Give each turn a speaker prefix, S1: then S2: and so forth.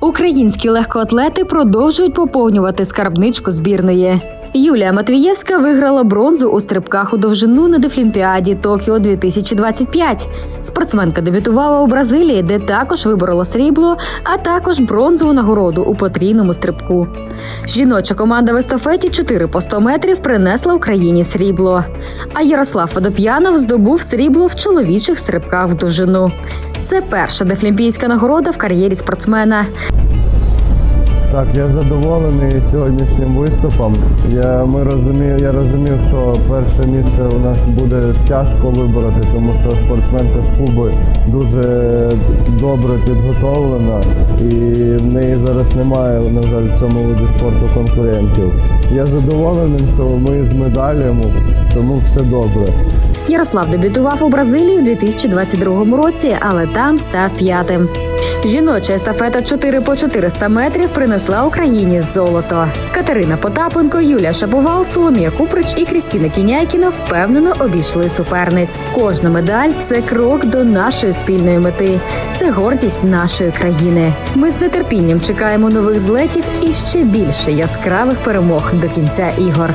S1: Українські легкоатлети продовжують поповнювати скарбничку збірної. Юлія Матвієвська виграла бронзу у стрибках у довжину на Дефлімпіаді Токіо 2025. Спортсменка дебютувала у Бразилії, де також виборола срібло, а також бронзову нагороду у потрійному стрибку. Жіноча команда в естафеті 4 по 100 метрів принесла Україні срібло. А Ярослав Федоп'янов здобув срібло в чоловічих стрибках в довжину. Це перша дефлімпійська нагорода в кар'єрі спортсмена.
S2: Так, я задоволений сьогоднішнім виступом. Я, ми розумів, я розумів, що перше місце у нас буде тяжко вибороти, тому що спортсменка з Куби дуже добре підготовлена і в неї зараз немає, на жаль, в цьому виді спорту конкурентів. Я задоволений, що ми з медалями, тому все добре.
S1: Ярослав дебютував у Бразилії в 2022 році, але там став п'ятим. Жіноча естафета 4 по 400 метрів принесла Україні золото. Катерина Потапенко, Юлія Шаповал, Соломія Куприч і Крістіна Кіняйкіна впевнено обійшли суперниць. Кожна медаль це крок до нашої спільної мети. Це гордість нашої країни. Ми з нетерпінням чекаємо нових злетів і ще більше яскравих перемог до кінця ігор.